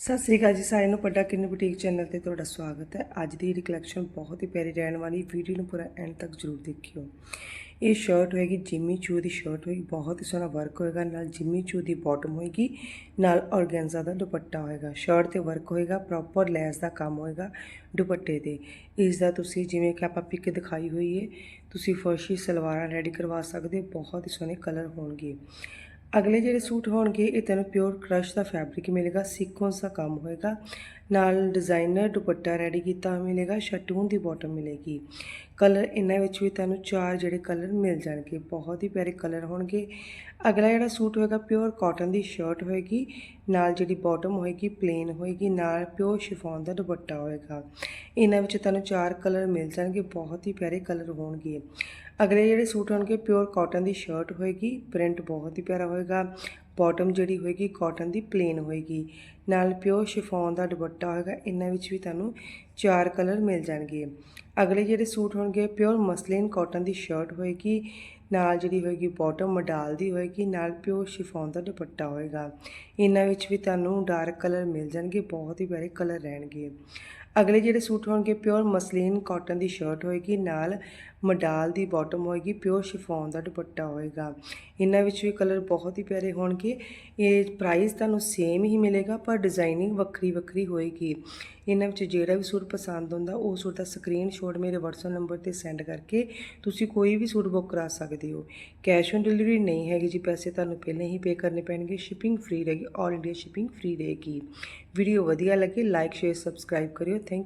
ਸਤਿ ਸ੍ਰੀ ਅਕਾਲ ਜੀ ਸਾਰਿਆਂ ਨੂੰ ਪੱਡਾ ਕਿੰਨ ਬੁਟੀਕ ਚੈਨਲ ਤੇ ਤੁਹਾਡਾ ਸਵਾਗਤ ਹੈ। ਅੱਜ ਦੀ ਜਿਹੜੀ ਕਲੈਕਸ਼ਨ ਬਹੁਤ ਹੀ ਪਿਆਰੀ ਰਹਿਣ ਵਾਲੀ ਵੀਡੀਓ ਨੂੰ ਪੂਰਾ ਐਂਡ ਤੱਕ ਜ਼ਰੂਰ ਦੇਖਿਓ। ਇਹ ਸ਼ਰਟ ਹੋਏਗੀ ਜਿਮੀ ਚੂ ਦੀ ਸ਼ਰਟ ਹੋਏਗੀ, ਬਹੁਤ ਹੀ ਸੋਹਣਾ ਵਰਕ ਹੋਏਗਾ, ਨਾਲ ਜਿਮੀ ਚੂ ਦੀ ਬਾਟਮ ਹੋਏਗੀ, ਨਾਲ ਔਰਗੈਂਜ਼ਾ ਦਾ ਦੁਪੱਟਾ ਹੋਏਗਾ। ਸ਼ਰਟ ਤੇ ਵਰਕ ਹੋਏਗਾ ਪ੍ਰੋਪਰ ਲੈਸ ਦਾ ਕੰਮ ਹੋਏਗਾ ਦੁਪੱਟੇ ਤੇ। ਇਸ ਦਾ ਤੁਸੀਂ ਜਿਵੇਂ ਕਿ ਆਪਾਂ ਪਿਕ ਦਿਖਾਈ ਹੋਈ ਹੈ, ਤੁਸੀਂ ਫਰਸ਼ੀ ਸਲਵਾਰਾਂ ਰੈਡੀ ਕਰਵਾ ਸਕਦੇ ਹੋ, ਬਹੁਤ ਹੀ ਸੋਹਣੇ ਕਲਰ ਹੋਣਗੇ। ਅਗਲੇ ਜਿਹੜੇ ਸੂਟ ਹੋਣਗੇ, ਇਹ ਤੈਨੂੰ ਪਿਓਰ ਕ੍ਰਸ਼ ਦਾ ਫੈਬਰਿਕ ਮਿਲੇਗਾ ਸੀਕੁਐਂਸ ਦਾ ਕੰਮ ਹੋਏਗਾ। ਨਾਲ ਡਿਜ਼ਾਈਨਰ ਦੁਪੱਟਾ ਰੈਡੀ ਕੀਤਾ ਮਿਲੇਗਾ, ਸ਼ਟੂਨ ਦੀ ਬਾਟਮ ਮਿਲੇਗੀ। ਕਲਰ ਇਹਨਾਂ ਵਿੱਚ ਵੀ ਤੁਹਾਨੂੰ ਚਾਰ ਜਿਹੜੇ ਕਲਰ ਮਿਲ ਜਾਣਗੇ। ਬਹੁਤ ਹੀ ਪਿਆਰੇ ਕਲਰ ਹੋਣਗੇ। ਅਗਲਾ ਜਿਹੜਾ ਸੂਟ ਹੋਏਗਾ ਪਿਓਰ ਕਾਟਨ ਦੀ ਸ਼ਰਟ ਹੋਏਗੀ। ਨਾਲ ਜਿਹੜੀ ਬਾਟਮ ਹੋਏਗੀ ਪਲੇਨ ਹੋਏਗੀ। ਨਾਲ ਪਿਓਰ ਸ਼ਿਫੋਨ ਦਾ ਦੁਪੱਟਾ ਹੋਏਗਾ। ਇਹਨਾਂ ਵਿੱਚ ਤੁਹਾਨੂੰ ਚਾਰ ਕਲਰ ਮਿਲ ਜਾਣਗੇ। ਬਹੁਤ ਹੀ ਪਿਆਰੇ ਕਲਰ ਹੋਣਗੇ। ਅਗਲੇ ਜਿਹੜੇ ਸੂਟ ਹੋਣਗੇ ਪਿਓਰ ਕਾਟਨ ਦੀ ਸ਼ਰਟ ਹੋਏਗੀ ਪ੍ਰਿੰਟ ਬਹੁਤ ਹੀ ਪਿਆਰਾ ਹੋਏਗਾ ਬਾਟਮ ਜਿਹੜੀ ਹੋਏਗੀ ਕਾਟਨ ਦੀ ਪਲੇਨ ਹੋਏਗੀ। ਨਾਲ ਪਿਓਰ ਸ਼ਿਫੋਨ ਦਾ ਦੁਪੱਟਾ ਹੋਏਗਾ, ਇਹਨਾਂ ਵਿੱਚ ਵੀ ਤੁਹਾਨੂੰ ਚਾਰ ਕਲਰ ਮਿਲ ਜਾਣਗੇ। ਅਗਲੇ ਜਿਹੜੇ ਸੂਟ ਹੋਣਗੇ ਪਿਓਰ ਮਸਲਿਨ ਕਾਟਨ ਦੀ ਸ਼ਰਟ ਹੋਏਗੀ, ਨਾਲ ਜਿਹੜੀ ਹੋਏਗੀ ਬਾਟਮ ਮਡਾਲ ਦੀ ਹੋਏਗੀ, ਨਾਲ ਪਿਓਰ ਸ਼ਿਫੋਨ ਦਾ ਦੁਪੱਟਾ ਹੋਏਗਾ। ਇਹਨਾਂ ਵਿੱਚ ਵੀ ਤੁਹਾਨੂੰ ਡਾਰਕ ਕਲਰ ਮਿਲ ਜਾਣਗੇ, ਬਹੁਤ ਹੀ ਪਿਆਰੇ ਕਲਰ ਰਹਿਣਗੇ। ਅਗਲੇ ਜਿਹੜੇ ਸੂਟ ਹੋਣਗੇ ਪਿਓਰ ਮਸਲੀਨ ਕਾਟਨ ਦੀ ਸ਼ਰਟ ਹੋਏਗੀ, ਨਾਲ ਮਡਾਲ ਦੀ ਬਾਟਮ ਹੋਏਗੀ ਪਿਓਰ ਸ਼ਿਫੋਨ ਦਾ ਦੁਪੱਟਾ ਹੋਏਗਾ। ਇਹਨਾਂ ਵਿੱਚ ਵੀ ਕਲਰ ਬਹੁਤ ਹੀ ਪਿਆਰੇ ਹੋਣਗੇ। ਇਹ ਪ੍ਰਾਈਸ ਤੁਹਾਨੂੰ ਸੇਮ ਹੀ ਮਿਲੇਗਾ, ਪਰ ਡਿਜ਼ਾਈਨਿੰਗ ਵੱਖਰੀ ਵੱਖਰੀ ਹੋਏਗੀ। ਇਹਨਾਂ ਵਿੱਚ ਜਿਹੜਾ ਵੀ ਸੂਟ ਪਸੰਦ ਹੁੰਦਾ, ਉਹ ਸੂਟ ਦਾ ਸਕਰੀਨਸ਼ਾਟ ਮੇਰੇ WhatsApp ਨੰਬਰ ਤੇ ਸੈਂਡ ਕਰਕੇ ਤੁਸੀਂ ਕੋਈ ਵੀ ਸੂਟ ਬੁੱਕ ਕਰਾ ਸਕਦੇ ਹੋ। ਕੈਸ਼ ਔਨ ਡਿਲੀਵਰੀ ਨਹੀਂ ਹੈਗੀ ਜੀ, ਪੈਸੇ ਤੁਹਾਨੂੰ ਪਹਿਲਾਂ ਹੀ ਪੇ ਕਰਨੇ ਪੈਣਗੇ ਸ਼ਿਪਿੰਗ ਫ੍ਰੀ ਰਹੇਗੀ ਆਲ ਇੰਡੀਆ ਸ਼ਿਪਿੰਗ ਫ੍ਰੀ ਰਹੇਗੀ। ਵੀਡੀਓ ਵਧੀਆ ਲੱਗੇ ਲਾਈਕ ਸ਼ੇਅਰ ਸਬਸਕ੍ਰਾਈਬ ਕਰਿਓ। ਥੈਂਕ